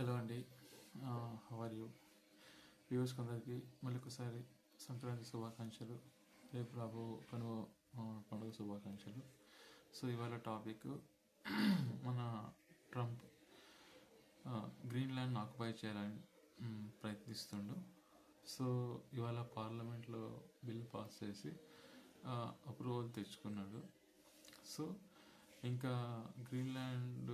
Hello అండి. How are you కొందరికి మళ్ళీ ఒకసారి సంక్రాంతి శుభాకాంక్షలు. రేపు రాబో కనుమ పండుగ శుభాకాంక్షలు. సో ఇవాళ టాపిక్ మన ట్రంప్ గ్రీన్ గ్రీన్లాండ్ ఆక్యుపై చేయాలని ప్రయత్నిస్తుండు. సో ఇవాళ పార్లమెంట్లో బిల్ పాస్ చేసి అప్రూవల్ తెచ్చుకున్నాడు. సో ఇంకా గ్రీన్ ల్యాండ్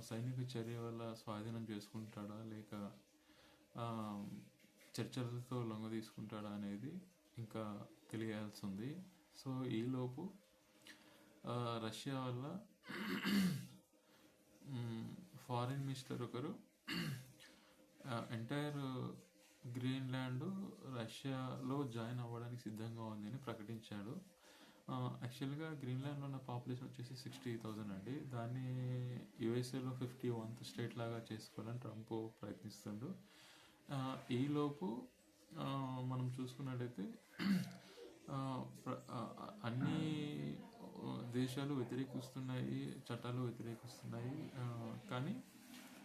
సైనిక చర్య వల్ల స్వాధీనం చేసుకుంటాడా? లేక చర్చలతో లొంగ తీసుకుంటాడా అనేది ఇంకా తెలియాల్సి ఉంది సో ఈలోపు రష్యా వల్ల ఫారిన్ మినిస్టర్ ఒకరు ఎంటైర్ గ్రీన్లాండ్ రష్యాలో జాయిన్ అవ్వడానికి సిద్ధంగా ఉందని ప్రకటించాడు. యాక్చువల్గా గ్రీన్లాండ్లో ఉన్న పాపులేషన్ వచ్చేసి సిక్స్టీ థౌజండ్ అండి. దాన్ని యుఎస్ఏలో ఫిఫ్టీ వన్త్ స్టేట్ లాగా చేసుకోవాలని ట్రంప్ ప్రయత్నిస్తుండు. ఈలోపు మనం చూసుకున్నట్టయితే అన్ని దేశాలు వ్యతిరేకిస్తున్నాయి చట్టాలు వ్యతిరేకిస్తున్నాయి. కానీ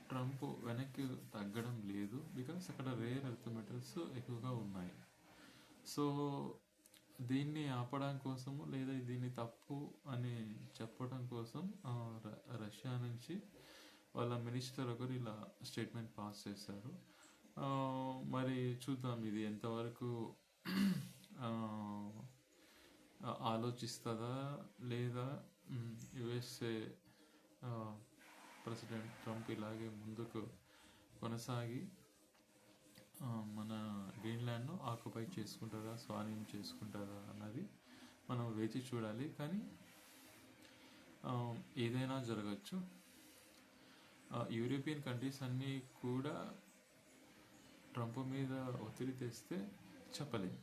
ట్రంప్ వెనక్కి తగ్గడం లేదు. బికాస్ అక్కడ రేర్ ఎర్త్ మెటల్స్ ఎక్కువగా ఉన్నాయి. సో దీన్ని ఆపడం కోసము లేదా దీన్ని తప్పు అని చెప్పడం కోసం రష్యా నుంచి వాళ్ళ మినిస్టర్ ఒకరు ఇలా స్టేట్మెంట్ పాస్ చేశారు. మరి చూద్దాం ఇది ఎంతవరకు ఆలోచిస్తుందా లేదా యుఎస్ఏ ప్రెసిడెంట్ ట్రంప్ ఇలాగే ముందుకు కొనసాగి గ్రీన్లాండ్ను ఆక్యుపై చేసుకుంటారా స్వాధీనం చేసుకుంటారా అన్నది మనం వేచి చూడాలి. కానీ ఏదైనా జరగచ్చు. యూరోపియన్ కంట్రీస్ అన్నీ కూడా ట్రంప్ మీద ఒత్తిడి తెస్తే చెప్పలేం.